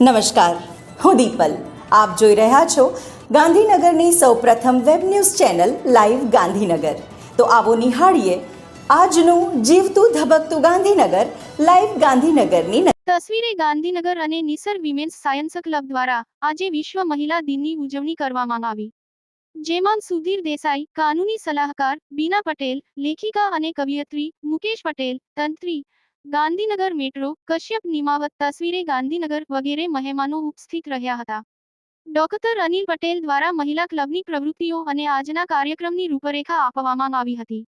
નમસ્કાર. હું દીપલ. આપ જોઈ રહ્યા છો ગાંધીનગરની સૌપ્રથમ web news channel live Gandhinagar. તો આવો નિહાળીએ આજનું જીવતું ધબકતું ગાંધીનગર લાઈવ ગાંધીનગરની તસવીરે ગાંધીનગર અને નિસર વિમેન્સ સાયન્સ ક્લબ દ્વારા આજે વિશ્વ મહિલા દિનની ઉજવણી કરવામાં આવી. જેમાં સુધીર દેસાઈ, કાનૂની સલાહકાર, બીના પટેલ, લેખિકા અને કવિયત્રી મુકેશ પટેલ, તંત્રી ગાંધીનગર મેટ્રો, કશ્યપ નિમાવત તસવીરે ગાંધીનગર વગેરે મહેમાનો ઉપસ્થિત રહ્યા હતા. ડોક્ટર અનિલ પટેલ દ્વારા મહિલા ક્લબની પ્રવૃત્તિઓ અને આજના કાર્યક્રમની રૂપરેખા આપવામાં આવી હતી.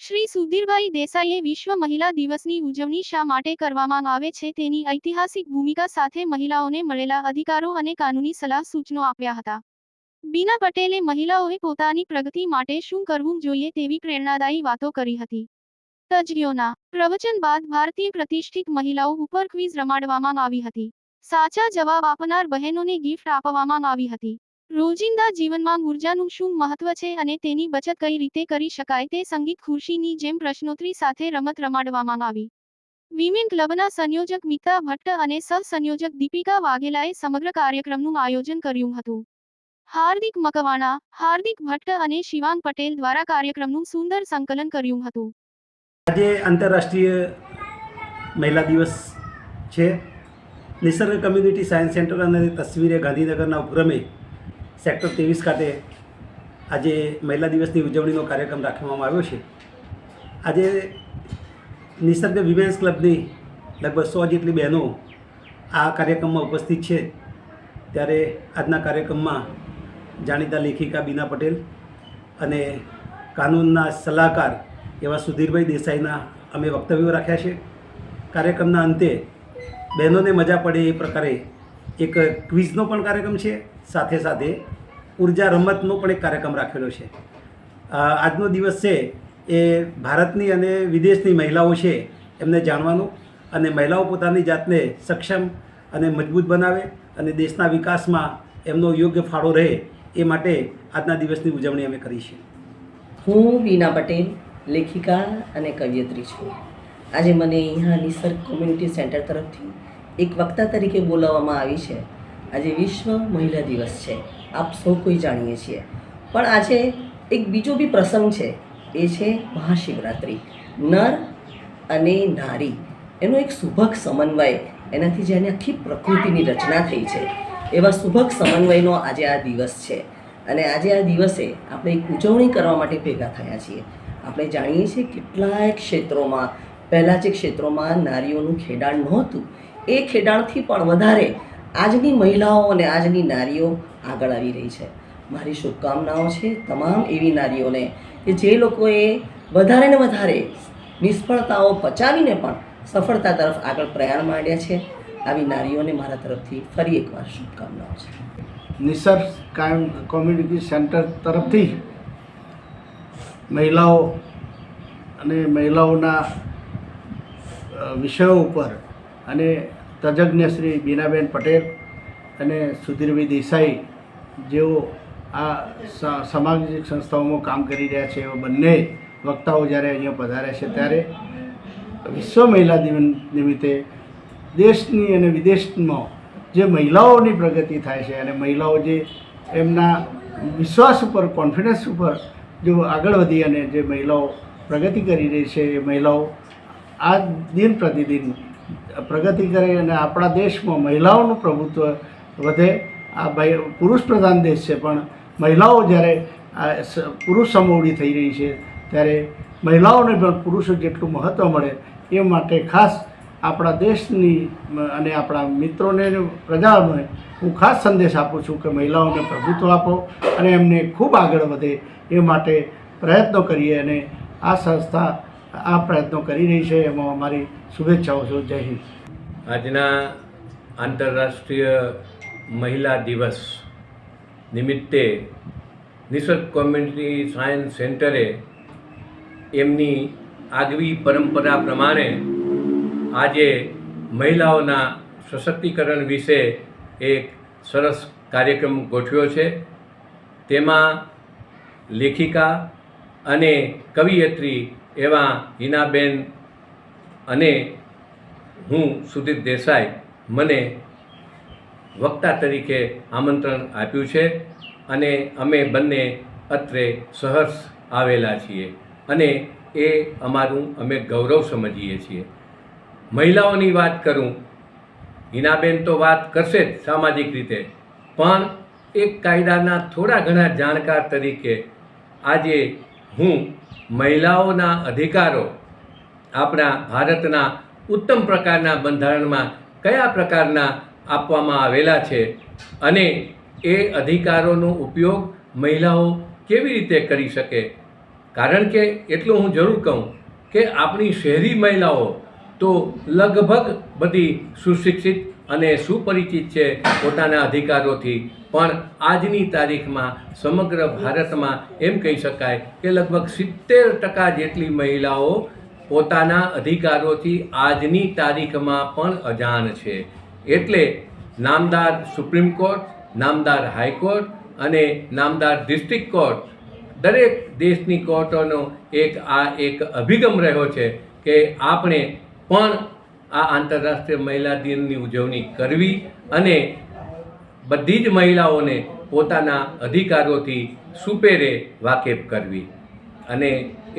શ્રી સુધીરભાઈ દેસાઈએ વિશ્વ મહિલા દિવસની ઉજવણી શા માટે કરવામાં આવે છે તેની ઐતિહાસિક ભૂમિકા સાથે મહિલાઓને મળેલા અધિકારો અને કાનૂની સલાહ સૂચનો આપ્યા હતા. બીના પટેલે મહિલાઓએ પોતાની પ્રગતિ માટે શું કરવું જોઈએ તેવી પ્રેરણાદાયી વાતો કરી હતી. તજ્ઞોના પ્રવચન બાદ ભારતીય પ્રતિષ્ઠિત મહિલાઓ ઉપર ક્વિઝ રમાડવામાં આવી હતી. સાચા જવાબ આપનાર બહેનોને ગિફ્ટ આપવામાં આવી હતી. રોજિંદા જીવનમાં ઉર્જાનું શું મહત્વ છે અને તેની બચત કઈ રીતે કરી શકાય તે સંગીત ખુરશીની જેમ પ્રશ્નોત્તરી સાથે રમત રમાડવામાં આવી. વિમેન ક્લબના સંયોજક મિતા ભટ્ટ અને સહ સંયોજક દીપિકા વાઘેલાએ સમગ્ર કાર્યક્રમનું આયોજન કર્યું હતું. હાર્દિક મકવાણા, હાર્દિક ભટ્ટ અને શિવાંગ પટેલ દ્વારા કાર્યક્રમનું સુંદર સંકલન કર્યું હતું. આજે આંતરરાષ્ટ્રીય મહિલા દિવસ છે. નિસર્ગ કમ્યુનિટી સાયન્સ સેન્ટર અને તસવીરે ગાંધીનગરના ઉપક્રમે સેક્ટર ત્રેવીસ ખાતે આજે મહિલા દિવસની ઉજવણીનો કાર્યક્રમ રાખવામાં આવ્યો છે. આજે નિસર્ગ વિમેન્સ ક્લબની લગભગ સો જેટલી બહેનો આ કાર્યક્રમમાં ઉપસ્થિત છે. ત્યારે આજના કાર્યક્રમમાં જાણીતા લેખિકા બીના પટેલ અને કાનૂનના સલાહકાર એવા સુધીરભાઈ દેસાઈના અમે વક્તવ્યો રાખ્યા છે. કાર્યક્રમના અંતે બહેનોને મજા પડે એ પ્રકારે એક ક્વિઝનો પણ કાર્યક્રમ છે. સાથે સાથે ઊર્જા રમતનો પણ એક કાર્યક્રમ રાખેલો છે. આજનો દિવસ છે એ ભારતની અને વિદેશની મહિલાઓ છે એમને જાણવાનું અને મહિલાઓ પોતાની જાતને સક્ષમ અને મજબૂત બનાવે અને દેશના વિકાસમાં એમનો યોગ્ય ફાળો રહે એ માટે આજના દિવસની ઉજવણી અમે કરી છે. હું વીના પટેલ લેખિકા અને કવિયત્રી છું. આજે મને અહીંયા નિસર્ગ કોમ્યુનિટી સેન્ટર તરફથી એક વક્તા તરીકે બોલાવવામાં આવી છે. આજે વિશ્વ મહિલા દિવસ છે. આપ સૌ કોઈ જાણીએ છીએ. પણ આજે એક બીજો બી પ્રસંગ છે. એ છે મહાશિવરાત્રિ. નર અને નારી. એનો એક સુભગ સમન્વય એનાથી જેને આખી પ્રકૃતિની રચના થઈ છે. એવા સુભગ સમન્વયનો આજે આ દિવસ છે. અને આજે આ દિવસે આપણે એક ઉજવણી કરવા માટે ભેગા થયા છીએ. આપણે જાણીએ છીએ કેટલાય ક્ષેત્રોમાં, પહેલાં જે ક્ષેત્રોમાં નારીઓનું ખેડાણ નહોતું, એ ખેડાણથી પણ વધારે આજની મહિલાઓ અને આજની નારીઓ આગળ આવી રહી છે. મારી શુભકામનાઓ છે તમામ એવી નારીઓને કે જે લોકોએ વધારે ને વધારે નિષ્ફળતાઓ પચાવીને પણ સફળતા તરફ આગળ પ્રયાણ માંડ્યા છે. આવી નારીઓને મારા તરફથી ફરી એકવાર શુભકામનાઓ છે. નિસર્ગ કાયમ કોમ્યુનિટી સેન્ટર તરફથી મહિલાઓ અને મહિલાઓના વિષયો ઉપર અને તજજ્ઞ શ્રી બીનાબેન પટેલ અને સુધીરભાઈ દેસાઈ જેઓ આ સામાજિક સંસ્થાઓમાં કામ કરી રહ્યા છે એવા બંને વક્તાઓ જ્યારે અહીંયા પધાર્યા છે ત્યારે વિશ્વ મહિલા દિવસ નિમિત્તે દેશની અને વિદેશમાં જે મહિલાઓની પ્રગતિ થાય છે અને મહિલાઓ જે એમના વિશ્વાસ ઉપર કોન્ફિડન્સ ઉપર જો આગળ વધી અને જે મહિલાઓ પ્રગતિ કરી રહી છે, એ મહિલાઓ આ દિન પ્રતિદિન પ્રગતિ કરે અને આપણા દેશમાં મહિલાઓનું પ્રભુત્વ વધે. આ ભાઈ પુરુષ પ્રધાન દેશ છે, પણ મહિલાઓ જ્યારે આ પુરુષ સમોવડી થઈ રહી છે, ત્યારે મહિલાઓને પણ પુરુષો જેટલું મહત્ત્વ મળે એ માટે ખાસ આપણા દેશની અને આપણા મિત્રોને પ્રજાને હું ખાસ સંદેશ આપું છું કે મહિલાઓને પ્રભુત્વ આપો અને એમને ખૂબ આગળ વધે એ માટે પ્રયત્નો કરીએ અને આ સંસ્થા આ પ્રયત્નો કરી રહી છે. એમાં અમારી શુભેચ્છાઓ છે. જય હિન્દ. આજના આંતરરાષ્ટ્રીય મહિલા દિવસ નિમિત્તે નિસર્ગ કોમ્યુનિટી સાયન્સ સેન્ટરે એમની આગવી પરંપરા પ્રમાણે આજે મહિલાઓના સશક્તિકરણ વિશે એક સરસ કાર્યક્રમ ગોઠવ્યો છે. તેમાં લેખિકા અને કવિયત્રી એવા હિનાબેન અને હું સુધીર દેસાઈ મને વક્તા તરીકે આમંત્રણ આપ્યું છે અને અમે બંને અત્રે સહર્ષ આવેલા છીએ અને એ અમારું અમે ગૌરવ સમજીએ છીએ. મહિલાઓની વાત કરું, હિનાબેન તો વાત કરશે જ સામાજિક રીતે, પણ એક કાયદાના થોડા ઘણા જાણકાર તરીકે આજે હું મહિલાઓના અધિકારો આપણા ભારતના ઉત્તમ પ્રકારના બંધારણમાં કયા પ્રકારના આપવામાં આવેલા છે અને એ અધિકારોનો ઉપયોગ મહિલાઓ કેવી રીતે કરી શકે? કારણ કે એટલું હું જરૂર કહું કે આપણી શહેરી મહિલાઓ તો લગભગ બધી સુશિક્ષિત અને સુપરિચિત છે પોતાના અધિકારોથી. પણ આજની તારીખમાં સમગ્ર ભારતમાં એમ કહી શકાય કે લગભગ સિત્તેર ટકા જેટલી મહિલાઓ પોતાના અધિકારોથી આજની તારીખમાં પણ અજાણ છે. એટલે નામદાર સુપ્રીમ કોર્ટ, નામદાર હાઈકોર્ટ અને નામદાર ડિસ્ટ્રિક્ટ કોર્ટ, દરેક દેશની કોર્ટોનો એક આ એક અભિગમ રહ્યો છે કે આપણે પણ આ આંતરરાષ્ટ્રીય મહિલા દિનની ઉજવણી કરવી અને બધી જ મહિલાઓને પોતાના અધિકારોથી સુપેરે વાકેફ કરવી. અને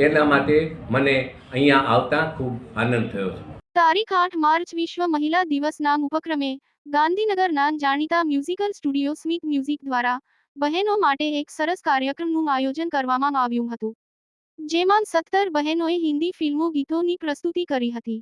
એના માટે મને અહીંયા આવતા ખૂબ આનંદ થયો છે. તારીખ આઠ માર્ચ વિશ્વ મહિલા દિવસના ઉપક્રમે ગાંધીનગરના જાણીતા મ્યુઝિકલ સ્ટુડિયો સ્મિત મ્યુઝિક દ્વારા બહેનો માટે એક સરસ કાર્યક્રમનું આયોજન કરવામાં આવ્યું હતું, જેમાં સત્તર બહેનોએ હિન્દી ફિલ્મો ગીતોની પ્રસ્તુતિ કરી હતી.